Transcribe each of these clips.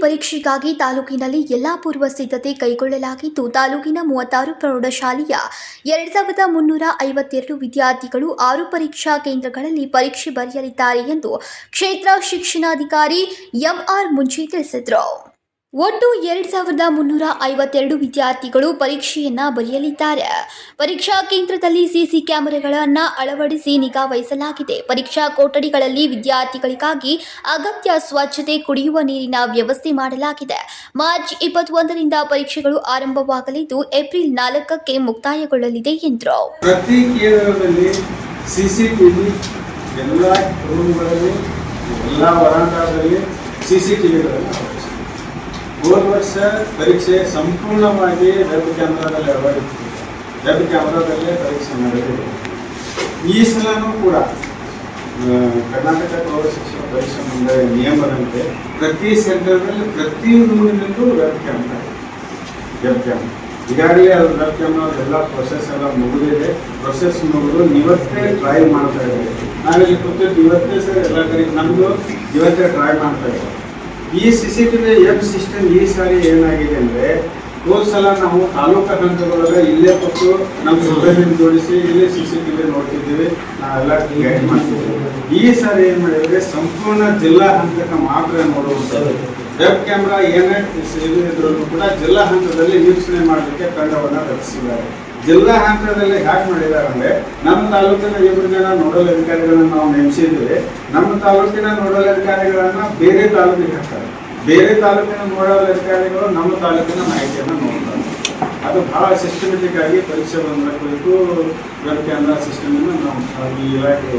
ಪರೀಕ್ಷೆಗಾಗಿ ತಾಲೂಕಿನಲ್ಲಿ ಎಲ್ಲಾ ಪೂರ್ವ ಸಿದ್ಧತೆ ಕೈಗೊಳ್ಳಲಾಗಿದ್ದು, ತಾಲೂಕಿನ ಮೂವತ್ತಾರು ಪ್ರೌಢಶಾಲೆಯ ಎರಡ್ ಸಾವಿರದ ಮುನ್ನೂರ ಐವತ್ತೆರಡು ವಿದ್ಯಾರ್ಥಿಗಳು ಆರು ಪರೀಕ್ಷಾ ಕೇಂದ್ರಗಳಲ್ಲಿ ಪರೀಕ್ಷೆ ಬರೆಯಲಿದ್ದಾರೆ ಎಂದು ಕ್ಷೇತ್ರ ಶಿಕ್ಷಣಾಧಿಕಾರಿ ಎಂಆರ್ ಮುಂಚೆ ತಿಳಿಸಿದರು. ಒಟ್ಟು ಎರಡ್ ಸಾವಿರದ ಮುನ್ನೂರ ಐವತ್ತೆರಡು ವಿದ್ಯಾರ್ಥಿಗಳು ಪರೀಕ್ಷೆಯನ್ನ ಬರೆಯಲಿದ್ದಾರೆ. ಪರೀಕ್ಷಾ ಕೇಂದ್ರದಲ್ಲಿ ಸಿಸಿ ಕ್ಯಾಮೆರಾಗಳನ್ನ ಅಳವಡಿಸಿ ನಿಗಾ ವಹಿಸಲಾಗಿದೆ. ಪರೀಕ್ಷಾ ಕೊಠಡಿಗಳಲ್ಲಿ ವಿದ್ಯಾರ್ಥಿಗಳಿಗಾಗಿ ಅಗತ್ಯ ಸ್ವಚ್ಛತೆ ಕುಡಿಯುವ ನೀರಿನ ವ್ಯವಸ್ಥೆ ಮಾಡಲಾಗಿದೆ. ಮಾರ್ಚ್ ಇಪ್ಪತ್ತೊಂದರಿಂದ ಪರೀಕ್ಷೆಗಳು ಆರಂಭವಾಗಲಿದ್ದು, ಏಪ್ರಿಲ್ ನಾಲ್ಕಕ್ಕೆ ಮುಕ್ತಾಯಗೊಳ್ಳಲಿದೆ ಎಂದರು. ಪ್ರತಿ ಹೋದ ವರ್ಷ ಪರೀಕ್ಷೆ ಸಂಪೂರ್ಣವಾಗಿ ವೆಬ್ ಕ್ಯಾಮ್ರಾದಲ್ಲಿ ಅಳವಡಿಸಿದೆ. ವೆಬ್ ಕ್ಯಾಮ್ರಾದಲ್ಲೇ ಪರೀಕ್ಷೆ ನಡೆದಿದೆ. ಈ ಸಲನೂ ಕೂಡ ಕರ್ನಾಟಕ ಪ್ರೌಢ ಶಿಕ್ಷಣ ಪರೀಕ್ಷಾ ಮಂಡಳಿ ನಿಯಮದಂತೆ ಪ್ರತಿ ಸೆಂಟರ್ನಲ್ಲಿ ಪ್ರತಿ ರೂಮಿನಲ್ಲೂ ವೆಬ್ ಕ್ಯಾಮ್ರಾ ವೆಬ್ ಕ್ಯಾಮ್ರಾ ಈಗಾಗಲೇ ಅದು ವೆಬ್ ಕ್ಯಾಮ್ರಾ ಎಲ್ಲ ಪ್ರೊಸೆಸ್ ಎಲ್ಲ ಮುಗಿದಿದೆ. ಪ್ರೊಸೆಸ್ ಮುಗಿದು ಇವತ್ತೇ ಟ್ರೈ ಮಾಡ್ತಾ ಇದ್ದೀವಿ ನಾವಿಲ್ಲಿ ಕೂತಿದ್ದು ಇವತ್ತೇ ಸರ್ ಎಲ್ಲ ಕಡೆ ನಮ್ಮದು ಇವತ್ತೇ ಟ್ರೈ ಮಾಡ್ತಾ ಇದ್ದೀವಿ ಈ C C T V F system ಈ ಸಾರಿ ಏನಾಗಿದೆ ಅಂದರೆ ಹೋದ ಸಲ ನಾವು ತಾಲೂಕು ಹಂತದೊಳಗೆ ಇಲ್ಲೇ ಕೊಟ್ಟು ನಮ್ಮ ಸಿಬ್ಬಂದಿ ಜೋಡಿಸಿ ಇಲ್ಲೇ ವಿ ನೋಡ್ತಿದ್ದೀವಿ. ನಾವೆಲ್ಲ ಗೈಡ್ ಮಾಡ್ತಿದ್ದೀವಿ. ಈ ಸಾರಿ ಏನು ಮಾಡಿದ್ರೆ ಸಂಪೂರ್ಣ ಜಿಲ್ಲಾ ಹಂತಕ್ಕೆ ಮಾತ್ರ ನೋಡುವಂಥದ್ದು. ವೆಬ್ ಕ್ಯಾಮ್ರಾ ಏನೇ ಇದ್ರೂ ಕೂಡ ಜಿಲ್ಲಾ ಹಂತದಲ್ಲಿ ವೀಕ್ಷಣೆ ಮಾಡಲಿಕ್ಕೆ ತಂಡವನ್ನು ರಚಿಸಿದ್ದಾರೆ. ಜಿಲ್ಲಾ ಹಂತದಲ್ಲಿ ಹ್ಯಾಕ್ ಮಾಡಿದ್ದಾರೆ ಅಂದ್ರೆ ನಮ್ಮ ತಾಲೂಕಿನ ಇಬ್ಬರು ಜನ ನೋಡಲ್ ಅಧಿಕಾರಿಗಳನ್ನ ನಾವು ನೇಮಿಸಿದ್ದೀವಿ ನಮ್ಮ ತಾಲೂಕಿನ ನೋಡಲ್ ಅಧಿಕಾರಿಗಳನ್ನು ಬೇರೆ ತಾಲೂಕಿಗೆ ಹಾಕ್ತಾರೆ. ಬೇರೆ ತಾಲೂಕಿನ ನೋಡಲ್ ಅಧಿಕಾರಿಗಳು ನಮ್ಮ ತಾಲೂಕಿನ ಮಾಹಿತಿಯನ್ನು ನೋಡ್ತಾರೆ. ಅದು ಬಹಳ ಸಿಸ್ಟಮೆಟಿಕ್ ಆಗಿ ಪರೀಕ್ಷೆ ಬಂದ ಕುರಿತು ಕೇಂದ್ರ ಸಿಸ್ಟಮ್ ಸಿಸ್ಟಮ್ ನಾವು ಈ ಇಲಾಖೆ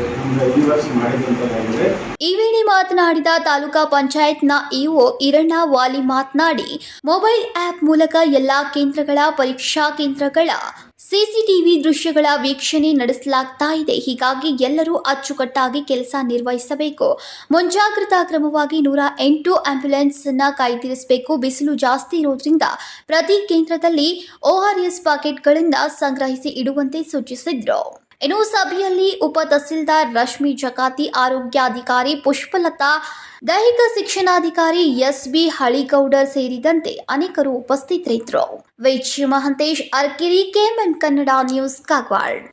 ಈ ವರ್ಷ ಮಾಡಿದಂಥದ್ದಾಗಿದೆ ಈ ವೇಳೆ ಮಾತನಾಡಿದ ತಾಲೂಕಾ ಪಂಚಾಯತ್ನ ಇಒ ಇರಣ್ಣ ವಾಲಿ ಮಾತನಾಡಿ, ಮೊಬೈಲ್ ಆಪ್ ಮೂಲಕ ಎಲ್ಲಾ ಕೇಂದ್ರಗಳ ಪರೀಕ್ಷಾ ಕೇಂದ್ರಗಳ ಸಿಸಿಟಿವಿ ದೃಶ್ಯಗಳ ವೀಕ್ಷಣೆ ನಡೆಸಲಾಗ್ತಾ ಇದೆ. ಹೀಗಾಗಿ ಎಲ್ಲರೂ ಅಚ್ಚುಕಟ್ಟಾಗಿ ಕೆಲಸ ನಿರ್ವಹಿಸಬೇಕು. ಮುಂಜಾಗ್ರತಾ ಕ್ರಮವಾಗಿ ನೂರ ಎಂಟು ಆಂಬ್ಯುಲೆನ್ಸ್ ಅನ್ನ ಕಾಯ್ದಿರಿಸಬೇಕು ಬಿಸಿಲು ಜಾಸ್ತಿ ಇರೋದ್ರಿಂದ ಪ್ರತಿ ಕೇಂದ್ರದಲ್ಲಿ ಓಆರ್ಎಸ್ ಪಾಕೆಟ್ಗಳಿಂದ ಸಂಗ್ರಹಿಸಿ ಇಡುವಂತೆ ಸೂಚಿಸಿದ್ರು. ಇನ್ನು ಸಭೆಯಲ್ಲಿ ಉಪ ತಹಸೀಲ್ದಾರ್ ರಶ್ಮಿ ಜಕಾತಿ ಆರೋಗ್ಯಾಧಿಕಾರಿ ಪುಷ್ಪಲತಾ, ದೈಹಿಕ ಶಿಕ್ಷಣಾಧಿಕಾರಿ ಎಸ್ ಬಿ ಹಳಿಗೌಡರ್ ಸೇರಿದಂತೆ ಅನೇಕರು ಉಪಸ್ಥಿತರಿದ್ದರು. ವೈದ್ಯ ಮಹಂತೇಶ್, ಅರ್ಕಿರಿ, ಕೆಎಂಎನ್ ಕನ್ನಡ ನ್ಯೂಸ್ ಕಾಗವಾಡ್.